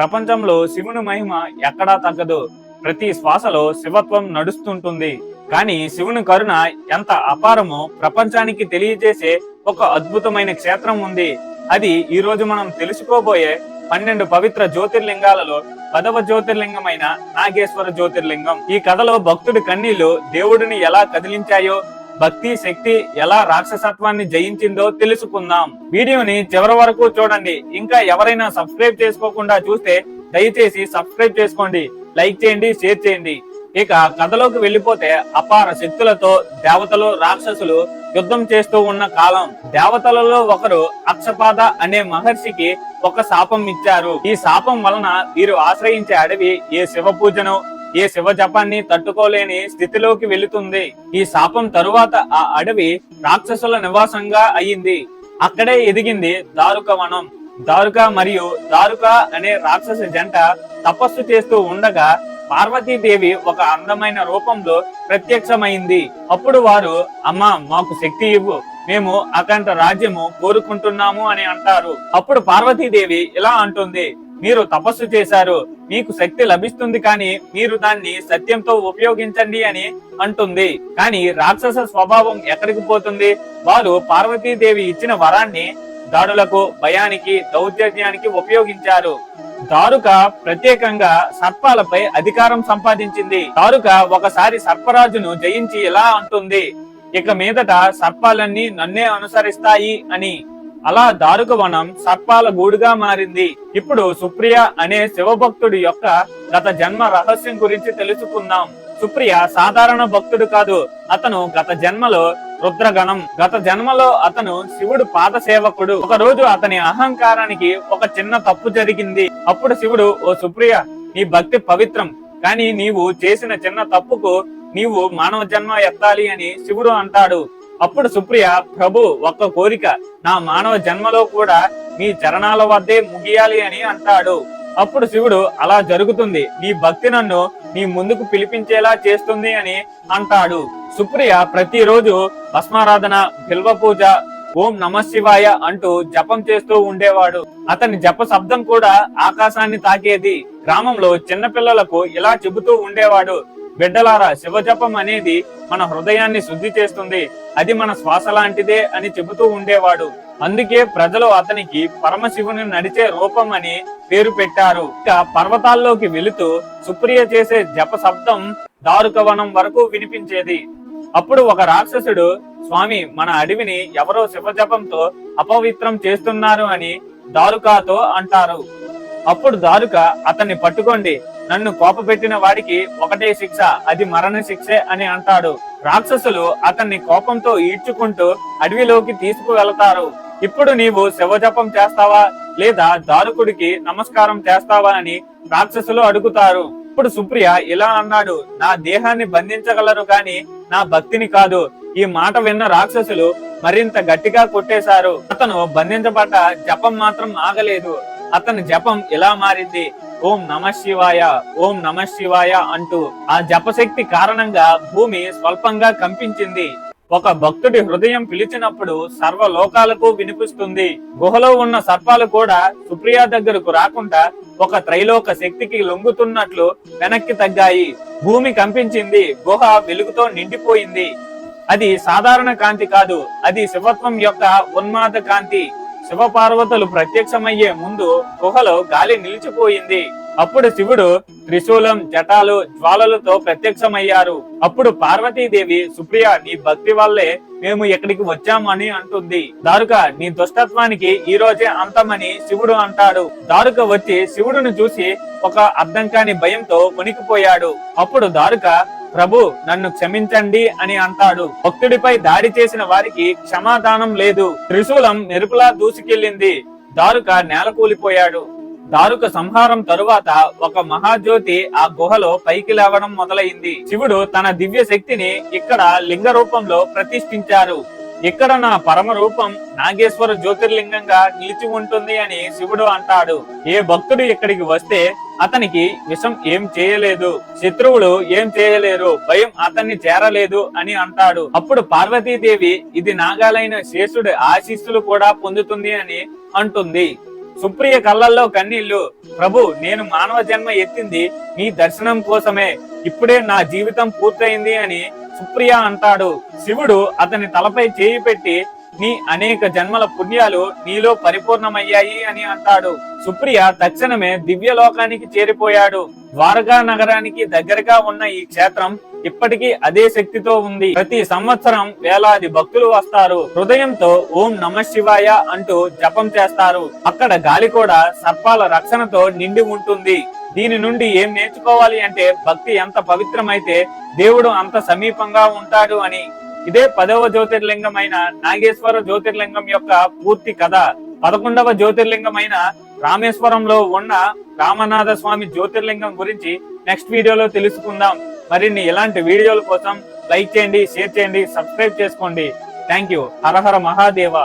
ప్రపంచంలో శివుని మహిమ ఎక్కడా తగ్గదు. ప్రతి శ్వాసలో శివత్వం నడుస్తుంటుంది. కానీ శివుని కరుణ ఎంత అపారమో ప్రపంచానికి తెలియజేసే ఒక అద్భుతమైన క్షేత్రం ఉంది. అది ఈ రోజు మనం తెలుసుకోబోయే పన్నెండు పవిత్ర జ్యోతిర్లింగాలలో పదవ జ్యోతిర్లింగమైన నాగేశ్వర జ్యోతిర్లింగం. ఈ కథలో భక్తుడి కన్నీళ్ళు దేవుడిని ఎలా కదిలించాయో భక్తి శక్తి ఎలా రాక్షసత్వాన్ని జయించిందో తెలుసుకుందాం. వీడియోని చివరి వరకు చూడండి. ఇంకా ఎవరైనా సబ్స్క్రైబ్ చేసుకోకుండా చూస్తే దయచేసి సబ్స్క్రైబ్ చేసుకోండి. లైక్ చేయండి షేర్ చేయండి. ఇక కథలోకి వెళ్ళిపోతే అపార శక్తులతో దేవతలు రాక్షసులు యుద్ధం చేస్తూ ఉన్న కాలం. దేవతలలో ఒకరు అక్షపాద అనే మహర్షికి ఒక శాపం ఇచ్చారు. ఈ శాపం వలన వీరు ఆశ్రయించే అడవి ఏ శివ పూజను ఈ శివ జపాన్ని తట్టుకోలేని స్థితిలోకి వెళుతుంది. ఈ శాపం తరువాత ఆ అడవి రాక్షసుల నివాసంగా అయ్యింది అక్కడే ఎదిగింది దారుక వనం దారుక మరియు దారుక అనే రాక్షస జంట తపస్సు చేస్తూ ఉండగా పార్వతీదేవి ఒక అందమైన రూపంలో ప్రత్యక్షమైంది. అప్పుడు వారు అమ్మా మాకు శక్తి ఇవ్వు. మేము అకంట రాజ్యము కోరుకుంటున్నాము అని అంటారు. అప్పుడు పార్వతీదేవి ఇలా అంటుంది మీరు తపస్సు చేశారు. మీకు శక్తి లభిస్తుంది కానీ మీరు దాన్ని సత్యంతో ఉపయోగించండి అని అంటుంది. కానీ రాక్షస స్వభావం ఎక్కడికి పోతుంది? వారు పార్వతీదేవి ఇచ్చిన వరాన్ని దాడులకు భయానికి దౌర్జన్యానికి ఉపయోగించారు. దారుక ప్రత్యేకంగా సర్పాలపై అధికారం సంపాదించింది. దారుక ఒకసారి సర్పరాజును జయించి ఇలా అంటుంది. ఇక మీదట సర్పాలన్నీ నన్నే అనుసరిస్తాయి అని. అలా దారుక వనం సర్పాల గూడుగా మారింది. ఇప్పుడు సుప్రియ అనే శివభక్తుడి యొక్క గత జన్మ రహస్యం గురించి తెలుసుకుందాం. సుప్రియ సాధారణ భక్తుడు కాదు. అతను గత జన్మలో రుద్రగణం గత జన్మలో అతను శివుడు పాద సేవకుడు. ఒక రోజు అతని అహంకారానికి ఒక చిన్న తప్పు జరిగింది. అప్పుడు శివుడు ఓ సుప్రియ నీ భక్తి పవిత్రం. కానీ నీవు చేసిన చిన్న తప్పుకు నీవు మానవ జన్మ ఎత్తాలి అని శివుడు అంటాడు. అప్పుడు సుప్రియ ప్రభు ఒక్క కోరిక. నా మానవ జన్మలో కూడా మీ చరణాల వద్దే ముగియాలి అని అంటాడు. అప్పుడు శివుడు అలా జరుగుతుంది. నీ భక్తి నన్ను నీ ముందుకు పిలిపించేలా చేస్తుంది అని అంటాడు. సుప్రియ ప్రతిరోజు భస్మారాధన బిల్వ పూజ ఓం నమ శివాయ అంటూ జపం చేస్తూ ఉండేవాడు. అతని జప శబ్దం కూడా ఆకాశాన్ని తాకేది. గ్రామంలో చిన్నపిల్లలకు ఇలా చెబుతూ ఉండేవాడు. బిడ్డలారా శివజపం అనేది మన హృదయాన్ని శుద్ధి చేస్తుంది. అది మన శ్వాస లాంటిదే అని చెబుతూ ఉండేవాడు. అందుకే ప్రజలు అతనికి పరమశివుని నడిచే రూపం అని పేరు పెట్టారు. ఇక పర్వతాల్లోకి వెళుతూ సుప్రియ చేసే జప శబ్దం దారుకవనం వరకు వినిపించేది. అప్పుడు ఒక రాక్షసుడు స్వామి మన అడవిని ఎవరో శివజపంతో అపవిత్రం చేస్తున్నారు అని దారుకాతో అంటారు. అప్పుడు దారుక అతన్ని పట్టుకోండి. నన్ను కోపపెట్టిన వాడికి ఒకటే శిక్ష అది మరణ శిక్షే అని అంటాడు. రాక్షసులు అతన్ని కోపంతో ఈడ్చుకుంటూ అడవిలోకి తీసుకువెళతారు. ఇప్పుడు నీవు శివజపం చేస్తావా? లేదా దారుకుడికి నమస్కారం చేస్తావా అని రాక్షసులు అడుగుతారు. ఇప్పుడు సుప్రియ ఇలా అన్నాడు నా దేహాన్ని బంధించగలరు గాని నా భక్తిని కాదు. ఈ మాట విన్న రాక్షసులు మరింత గట్టిగా కొట్టేశారు. అతను బంధించబడ్డ జపం మాత్రం ఆగలేదు. అతని జపం ఇలా మారింది ఓం నమ శివాయ ఓం నమ శివాయ అంటూ ఆ జపశక్తి కారణంగా భూమి స్వల్పంగా కంపించింది. ఒక భక్తుడి హృదయం పిలిచినప్పుడు సర్వ లోకాలకు వినిపిస్తుంది. గుహలో ఉన్న సర్పాలు కూడా సుప్రియ దగ్గరకు రాకుండా ఒక త్రైలోక శక్తికి లొంగుతున్నట్లు వెనక్కి తగ్గాయి. భూమి కంపించింది గుహ వెలుగుతో నిండిపోయింది. అది సాధారణ కాంతి కాదు అది శివత్వం యొక్క ఉన్మాద కాంతి. శివ పార్వతులు ప్రత్యక్షమయ్యే ముందు గుహలో గాలి నిలిచిపోయింది. అప్పుడు శివుడు త్రిశూలం జటాలు జ్వాలలతో ప్రత్యక్షమయ్యారు. అప్పుడు పార్వతీదేవి సుప్రియ నీ భక్తి వల్లే మేము ఇక్కడికి వచ్చామని అంటుంది. దారుక నీ దుష్టత్వానికి ఈ రోజే అంతమని శివుడు అంటాడు. దారుక వచ్చి శివుడును చూసి ఒక అర్థం కాని భయంతో వణికిపోయాడు. అప్పుడు దారుక ప్రభు నన్ను క్షమించండి అని అంటాడు. భక్తుడిపై దాడి చేసిన వారికి క్షమాదానం లేదు. త్రిశూలం మెరుపులా దూసుకెళ్ళింది. దారుక నేలకూలిపోయాడు దారుక సంహారం తరువాత ఒక మహాజ్యోతి ఆ గుహలో పైకి లేవడం మొదలైంది. శివుడు తన దివ్య శక్తిని ఇక్కడ లింగ రూపంలో ప్రతిష్ఠించారు. ఇక్కడ నా పరమ రూపం నాగేశ్వర జ్యోతిర్లింగంగా నిలిచి ఉంటుంది అని శివుడు అంటాడు. ఏ భక్తుడు ఇక్కడికి వస్తే అతనికి విషం ఏం చేయలేదు. శత్రువులు ఏం చేయలేరు. భయం అతన్ని చేరలేదు అని అంటాడు. అప్పుడు పార్వతీదేవి ఇది నాగాలైన శేషుడి ఆశీస్సులు కూడా పొందుతుంది అని అంటుంది. సుప్రియ కళ్ళల్లో కన్నీళ్ళు ప్రభు నేను మానవ జన్మ ఎత్తింది నీ దర్శనం కోసమే. ఇప్పుడే నా జీవితం పూర్తయింది అని సుప్రియ అంటాడు. శివుడు అతని తలపై చేయి పెట్టి నీ అనేక జన్మల పుణ్యాలు నీలో పరిపూర్ణమయ్యాయి అని అంటాడు. సుప్రియ తక్షణమే దివ్యలోకానికి చేరిపోయాడు. ద్వారకా నగరానికి దగ్గరగా ఉన్న ఈ క్షేత్రం ఇప్పటికీ అదే శక్తితో ఉంది. ప్రతి సంవత్సరం వేలాది భక్తులు వస్తారు. హృదయంతో ఓం నమ శివాయ అంటూ జపం చేస్తారు. అక్కడ గాలి కూడా సర్పాల రక్షణతో నిండి ఉంటుంది. దీని నుండి ఏం నేర్చుకోవాలి అంటే భక్తి ఎంత పవిత్రమైతే దేవుడు అంత సమీపంగా ఉంటాడు అని. ఇదే పదవ జ్యోతిర్లింగమైన నాగేశ్వర జ్యోతిర్లింగం యొక్క పూర్తి కథ. పదకొండవ జ్యోతిర్లింగమైన రామేశ్వరంలో ఉన్న రామనాథ స్వామి జ్యోతిర్లింగం గురించి నెక్స్ట్ వీడియోలో తెలుసుకుందాం. మరిన్ని ఇలాంటి వీడియోల కోసం లైక్ చేయండి షేర్ చేయండి సబ్స్క్రైబ్ చేసుకోండి. Thank you Har Har Mahadev.